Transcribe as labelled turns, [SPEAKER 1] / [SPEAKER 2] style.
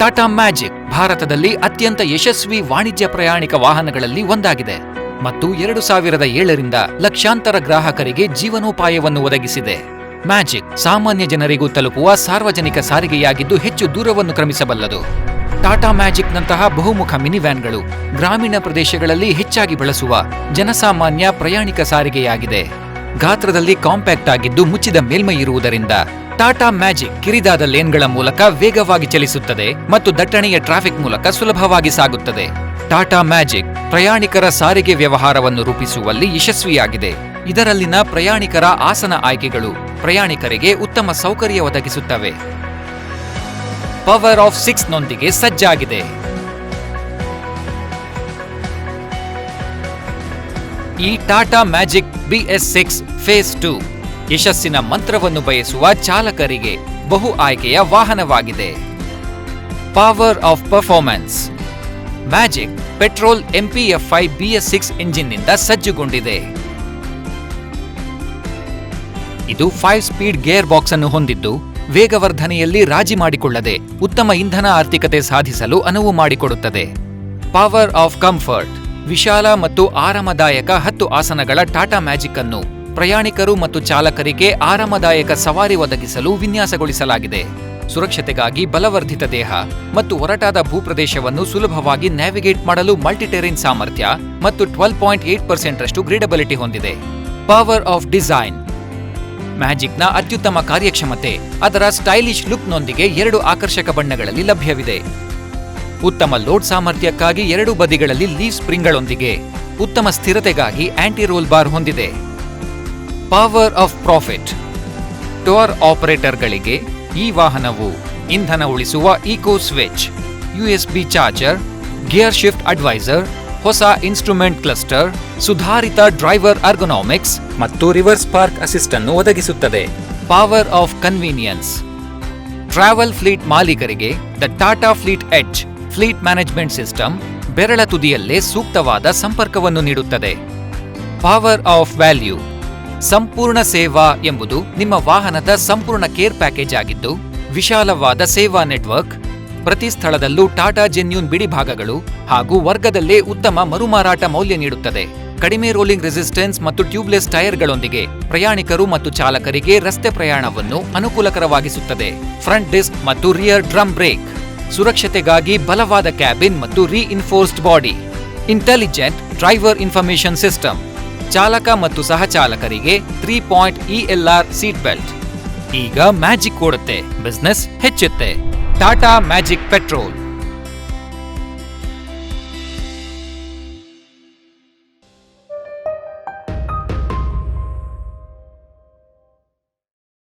[SPEAKER 1] Tata magic ಭಾರತದಲ್ಲಿ ಅತ್ಯಂತ ಯಶಸ್ವಿ ವಾಣಿಜ್ಯ ಪ್ರಯಾಣಿಕ ವಾಹನಗಳಲ್ಲಿ ಒಂದಾಗಿದೆ ಮತ್ತು ಎರಡು ಸಾವಿರದ ಏಳರಿಂದ ಲಕ್ಷಾಂತರ ಗ್ರಾಹಕರಿಗೆ ಜೀವನೋಪಾಯವನ್ನು ಒದಗಿಸಿದೆ. ಮ್ಯಾಜಿಕ್ ಸಾಮಾನ್ಯ ಜನರಿಗೂ ತಲುಪುವ ಸಾರ್ವಜನಿಕ ಸಾರಿಗೆಯಾಗಿದ್ದು ಹೆಚ್ಚು ದೂರವನ್ನು ಕ್ರಮಿಸಬಲ್ಲದು. ಟಾಟಾ ಮ್ಯಾಜಿಕ್ನಂತಹ ಬಹುಮುಖ ಮಿನಿವ್ಯಾನ್ಗಳು ಗ್ರಾಮೀಣ ಪ್ರದೇಶಗಳಲ್ಲಿ ಹೆಚ್ಚಾಗಿ ಬಳಸುವ ಜನಸಾಮಾನ್ಯ ಪ್ರಯಾಣಿಕ ಸಾರಿಗೆಯಾಗಿದೆ. ಗಾತ್ರದಲ್ಲಿ ಕಾಂಪ್ಯಾಕ್ಟ್ ಆಗಿದ್ದು ಮುಚ್ಚಿದ ಮೇಲ್ಮೈ ಇರುವುದರಿಂದ ಟಾಟಾ ಮ್ಯಾಜಿಕ್ ಕಿರಿದಾದ ಲೇನ್ಗಳ ಮೂಲಕ ವೇಗವಾಗಿ ಚಲಿಸುತ್ತದೆ ಮತ್ತು ದಟ್ಟಣೆಯ ಟ್ರಾಫಿಕ್ ಮೂಲಕ ಸುಲಭವಾಗಿ ಸಾಗುತ್ತದೆ. ಟಾಟಾ ಮ್ಯಾಜಿಕ್ ಪ್ರಯಾಣಿಕರ ಸಾರಿಗೆ ವ್ಯವಹಾರವನ್ನು ರೂಪಿಸುವಲ್ಲಿ ಯಶಸ್ವಿಯಾಗಿದೆ. ಇದರಲ್ಲಿನ ಪ್ರಯಾಣಿಕರ ಆಸನ ಆಯ್ಕೆಗಳು ಪ್ರಯಾಣಿಕರಿಗೆ ಉತ್ತಮ ಸೌಕರ್ಯ ಒದಗಿಸುತ್ತವೆ. ಪವರ್ ಆಫ್ ಸಿಕ್ಸ್ ನೊಂದಿಗೆ ಸಜ್ಜಾಗಿದೆ. ಈ Tata magic BS six phase two ಯಶಸ್ಸಿನ ಮಂತ್ರವನ್ನು ಬಯಸುವ ಚಾಲಕರಿಗೆ ಬಹು ಆಯ್ಕೆಯ ವಾಹನವಾಗಿದೆ. Power of performance magic petrol MPFI BS six ಇಂಜಿನ್ನಿಂದ ಸಜ್ಜುಗೊಂಡಿದೆ. ಇದು ಫೈವ್ ಸ್ಪೀಡ್ ಗೇರ್ ಬಾಕ್ಸ್ ಅನ್ನು ಹೊಂದಿದ್ದು, ವೇಗವರ್ಧನೆಯಲ್ಲಿ ರಾಜಿ ಮಾಡಿಕೊಳ್ಳದೆ ಉತ್ತಮ ಇಂಧನ ಆರ್ಥಿಕತೆ ಸಾಧಿಸಲು ಅನುವು ಮಾಡಿಕೊಡುತ್ತದೆ. ಪವರ್ ಆಫ್ ಕಂಫರ್ಟ್ ವಿಶಾಲ ಮತ್ತು ಆರಾಮದಾಯಕ ಹತ್ತು ಆಸನಗಳ ಟಾಟಾ ಮ್ಯಾಜಿಕ್ ಅನ್ನು ಪ್ರಯಾಣಿಕರು ಮತ್ತು ಚಾಲಕರಿಗೆ ಆರಾಮದಾಯಕ ಸವಾರಿ ಒದಗಿಸಲು ವಿನ್ಯಾಸಗೊಳಿಸಲಾಗಿದೆ. ಸುರಕ್ಷತೆಗಾಗಿ ಬಲವರ್ಧಿತ ದೇಹ ಮತ್ತು ಒರಟಾದ ಭೂಪ್ರದೇಶವನ್ನು ಸುಲಭವಾಗಿ ನ್ಯಾವಿಗೇಟ್ ಮಾಡಲು ಮಲ್ಟಿಟೆರಿನ್ ಸಾಮರ್ಥ್ಯ ಮತ್ತು ಟ್ವೆಲ್ ಪಾಯಿಂಟ್ ಏಟ್ ಪರ್ಸೆಂಟ್ ರಷ್ಟು ಗ್ರೀಡಬಿಲಿಟಿ ಹೊಂದಿದೆ. ಪವರ್ ಆಫ್ ಡಿಸೈನ್ ಮ್ಯಾಜಿಕ್ನ ಅತ್ಯುತ್ತಮ ಕಾರ್ಯಕ್ಷಮತೆ ಅದರ ಸ್ಟೈಲಿಶ್ ಲುಕ್ನೊಂದಿಗೆ ಎರಡು ಆಕರ್ಷಕ ಬಣ್ಣಗಳಲ್ಲಿ ಲಭ್ಯವಿದೆ. ಉತ್ತಮ ಲೋಡ್ ಸಾಮರ್ಥ್ಯಕ್ಕಾಗಿ ಎರಡು ಬದಿಗಳಲ್ಲಿ ಲೀವ್ ಸ್ಪ್ರಿಂಗ್ಗಳೊಂದಿಗೆ ಉತ್ತಮ ಸ್ಥಿರತೆಗಾಗಿ ಆಂಟಿ ರೋಲ್ ಬಾರ್ ಹೊಂದಿದೆ. ಪವರ್ ಆಫ್ ಪ್ರಾಫಿಟ್ ಟೋರ್ ಆಪರೇಟರ್ಗಳಿಗೆ ಈ ವಾಹನವು ಇಂಧನ ಉಳಿಸುವ eco switch USB charger gear shift advisor ಹೊಸ ಇನ್ಸ್ಟ್ರೂಮೆಂಟ್ ಕ್ಲಸ್ಟರ್ ಸುಧಾರಿತ ಡ್ರೈವರ್ ಅರ್ಗೊನಾಮಿಕ್ಸ್ ಮತ್ತು ರಿವರ್ಸ್ ಪಾರ್ಕ್ ಅಸಿಸ್ಟ್ ಅನ್ನು ಒದಗಿಸುತ್ತದೆ. Power of convenience travel fleet ಮಾಲೀಕರಿಗೆ the Tata fleet edge fleet management system ಬೆರಳ ತುದಿಯಲ್ಲೇ ಸೂಕ್ತವಾದ ಸಂಪರ್ಕವನ್ನು ನೀಡುತ್ತದೆ. ಪವರ್ ಆಫ್ ವ್ಯಾಲ್ಯೂ ಸಂಪೂರ್ಣ ಸೇವಾ ಎಂಬುದು ನಿಮ್ಮ ವಾಹನದ ಸಂಪೂರ್ಣ ಕೇರ್ ಪ್ಯಾಕೇಜ್ ಆಗಿದ್ದು, ವಿಶಾಲವಾದ ಸೇವಾ ನೆಟ್ವರ್ಕ್, ಪ್ರತಿ ಸ್ಥಳದಲ್ಲೂ ಟಾಟಾ ಜೆನ್ಯೂನ್ ಬಿಡಿ ಭಾಗಗಳು ಹಾಗೂ ವರ್ಗದಲ್ಲೇ ಉತ್ತಮ ಮರುಮಾರಾಟ ಮೌಲ್ಯ ನೀಡುತ್ತದೆ. ಕಡಿಮೆ ರೋಲಿಂಗ್ ರೆಸಿಸ್ಟೆನ್ಸ್ ಮತ್ತು ಟ್ಯೂಬ್ಲೆಸ್ ಟೈರ್ಗಳೊಂದಿಗೆ ಪ್ರಯಾಣಿಕರು ಮತ್ತು ಚಾಲಕರಿಗೆ ರಸ್ತೆ ಪ್ರಯಾಣವನ್ನು ಅನುಕೂಲಕರವಾಗಿಸುತ್ತದೆ. ಫ್ರಂಟ್ ಡಿಸ್ಕ್ ಮತ್ತು ರಿಯರ್ ಡ್ರಮ್ ಬ್ರೇಕ್, ಸುರಕ್ಷತೆಗಾಗಿ ಬಲವಾದ ಕ್ಯಾಬಿನ್ ಮತ್ತು reinforced body intelligent driver information system ಚಾಲಕ ಮತ್ತು ಸಹಚಾಲಕರಿಗೆ three point ELR seat belt ಈಗ ಮ್ಯಾಜಿಕ್ ಓಡುತ್ತೆ. ಬಿಸ್ನೆಸ್ ಹೆಚ್ಚುತ್ತೆ. Tata magic petrol